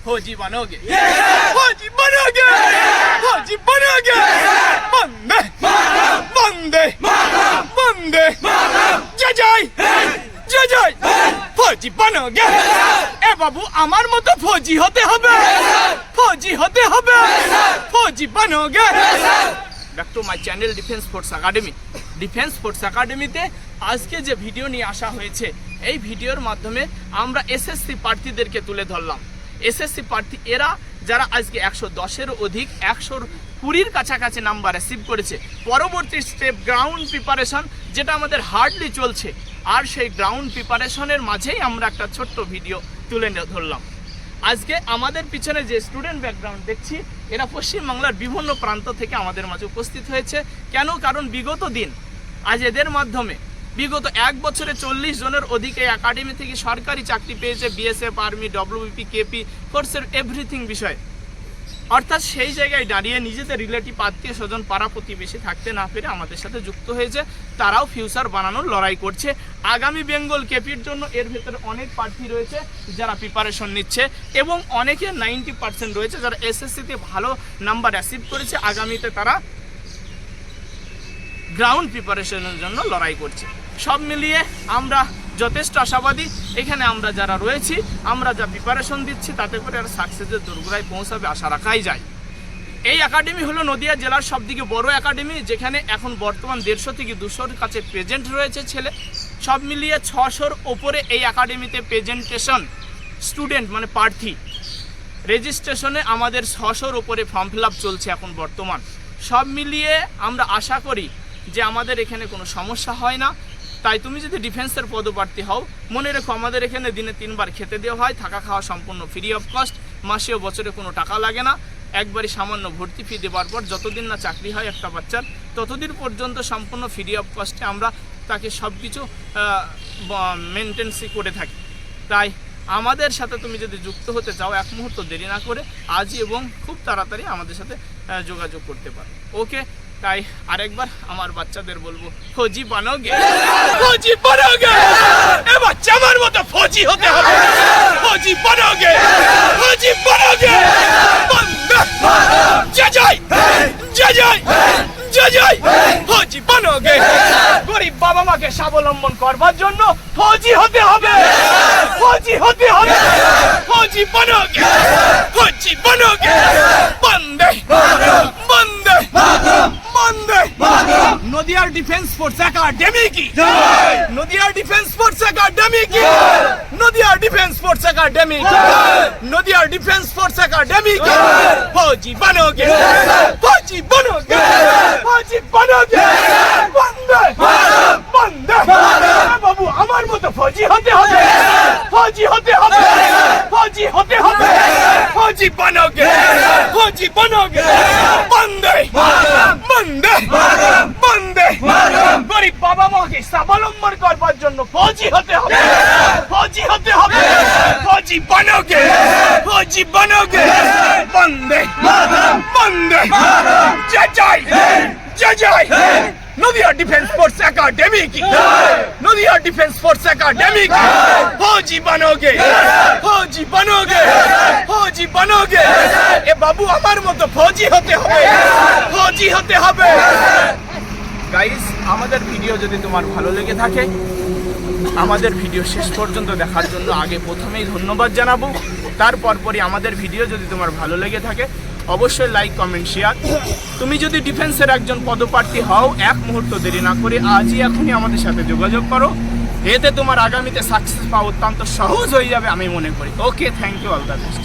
फौजी बनोगे फौजी बनोगे फौजी बनोगे बंदे बंदे बंदे जय जय জয় জয় ফৌজি বানোগে এ বাবু আমার মতো ফৌজি হতে হবে ফৌজি হতে হবে ফৌজি বানোগে back to my channel defence force academy defence force একাডেমিতে আজকে যে ভিডিও নিয়ে আসা হয়েছে এই ভিডিওর মাধ্যমে আমরা এসএসসি প্রার্থীদেরকে তুলে ধরলাম এসএসসি প্রার্থী এরা, যারা আজকে একশো দশের অধিক, একশোর কুড়ির কাছাকাছি নাম্বার রিসিভ করেছে। পরবর্তী স্টেপ গ্রাউন্ড প্রিপারেশন যেটা আমাদের হার্ডলি চলছে। আর সেই গ্রাউন্ড প্রিপারেশনের মাঝেই আমরা একটা ছোট্ট ভিডিও তুলে ধরলাম। আজকে আমাদের পিছনে যে স্টুডেন্ট ব্যাকগ্রাউন্ড দেখছি, এরা পশ্চিমবাংলার বিভিন্ন প্রান্ত থেকে আমাদের মাঝে উপস্থিত হয়েছে। কেন? কারণ বিগত দিন, আজ এদের মাধ্যমে বিগত এক বছরে চল্লিশ জনের অধিক একাডেমি থেকে সরকারি চাকরি পেয়েছে, বিএসএফ, আর্মি ডব্লিউবিপি কেপি ফোর্সের এভরিথিং বিষয়। অর্থাৎ সেই জায়গায় দাঁড়িয়ে নিজেদের রিলেটিভ আত্মীয় স্বজন, পাড়া প্রতিবেশী থাকতে না পেরে আমাদের সাথে যুক্ত হয়েছে। তারাও ফিউচার বানানোর লড়াই করছে। আগামী বেঙ্গল কেপির জন্য এর ভেতরে অনেক প্রার্থী রয়েছে যারা প্রিপারেশন নিচ্ছে এবং অনেকে নাইনটি পার্সেন্ট রয়েছে যারা এসএসসিতে ভালো নাম্বার অ্যাচিভ করেছে। আগামীতে তারা গ্রাউন্ড প্রিপারেশনের জন্য লড়াই করছে। সব মিলিয়ে আমরা যথেষ্ট আশাবাদী। এখানে আমরা যারা রয়েছি, আমরা যা প্রিপারেশন দিচ্ছি, তাতে করে আর সাকসেসের দোরগোড়ায় পৌঁছাবে আশা রাখাই যায়। এই একাডেমি হলো নদিয়া জেলার সবথেকে বড় একাডেমি যেখানে এখন বর্তমান দেড়শো থেকে দুশোর কাছে প্রেজেন্ট রয়েছে ছেলে। সব মিলিয়ে ছশোর ওপরে এই একাডেমিতে প্রেজেন্টেশন স্টুডেন্ট মানে প্রার্থী। রেজিস্ট্রেশনে আমাদের ছশোর ওপরে ফর্ম ফিল চলছে এখন বর্তমান। সব মিলিয়ে আমরা আশা করি যে আমাদের এখানে কোনো সমস্যা হয় না। তাই তুমি যদি ডিফেন্সের পদপ্রার্থী হও, মনে রেখো আমাদের এখানে দিনে তিনবার খেতে দেওয়া হয়, থাকা খাওয়া সম্পূর্ণ ফ্রি অফ কস্ট মাসেও বছরে কোনো টাকা লাগে না। একবারই সামান্য ভর্তি ফি দেওয়ার পর যতদিন না চাকরি হয় একটা বাচ্চার, ততদিন পর্যন্ত সম্পূর্ণ ফ্রি অফ কস্টে আমরা তাকে সব কিছু মেনটেন্সি করে থাকি। তাই আমাদের সাথে তুমি যদি যুক্ত হতে চাও, এক মুহূর্ত দেরি না করে আজই এবং খুব তাড়াতাড়ি আমাদের সাথে যোগাযোগ করতে পারো। ওকে তাই আরেকবার আমার বাচ্চাদের বলব, ফৌজি বানোগে ফৌজি বানোগে এ বাচ্চা আমার মতো ফৌজি হতে হবে ফৌজি বানোগে ফৌজি বানোগে জয় জয়! জয় জয়! জয় জয়! ফৌজি গরিব বাবা মাকে স্বাবলম্বন করবার জন্য ফৌজি হতে হবে। ফৌজি হতে হবে। ফৌজি বানোগে ফৌজি বানোগে বন্দে বন্দে বন্দে নদিয়ার ডিফেন্স ফোর্স একাডেমি কি নদিয়ার ডিফেন্স ফোর্স একাডেমি কি নদিয়ার ডিফেন্স ফোর্স একাডেমি নদিয়ার ডিফেন্স ফোর্স একাডেমি কি ফৌজি বানোগে। ফৌজি বানোগে। ফৌজি বানোগে। বন্দে বন্দে বাবু আমার মতো ফৌজি হতে হবে। ফৌজি হতে হবে। ফৌজি হতে হবে। ফৌজি বানোগে। ফৌজি বন্দে বন্দে বন্দে গরিব বাবা মাকে স্বাবলম্বন করবার জন্য ফৌজি হতে হবে ফৌজি হতে হবে ফৌজি বানোগে বন্দে বন্দে জয় জয় জয় জয় নদিয়া ডিফেন্স ফোর্স একাডেমি কি নদিয়া ডিফেন্স ফোর্স একাডেমি কি ফৌজি বানোগে ফৌজি বানোগে ফৌজি বানোগে এ বাবু আমার মতো ফৌজি হতে হবে ফৌজি হতে হবে গাইস আমাদের ভিডিও যদি তোমার ভালো লেগে থাকে, আমাদের ভিডিও শেষ পর্যন্ত দেখার জন্য আগে প্রথমেই ধন্যবাদ জানাব। তারপর পরই আমাদের ভিডিও যদি তোমার ভালো লেগে থাকে, অবশ্যই লাইক কমেন্ট শেয়ার তুমি যদি ডিফেন্সের একজন পদপ্রার্থী হও, এক মুহূর্ত দেরি না করে আজই এখনই আমাদের সাথে যোগাযোগ করো। এতে তোমার আগামীতে সাকসেস পাওয়া অত্যন্ত সহজ হয়ে যাবে আমি মনে করি। Okay thank you all the best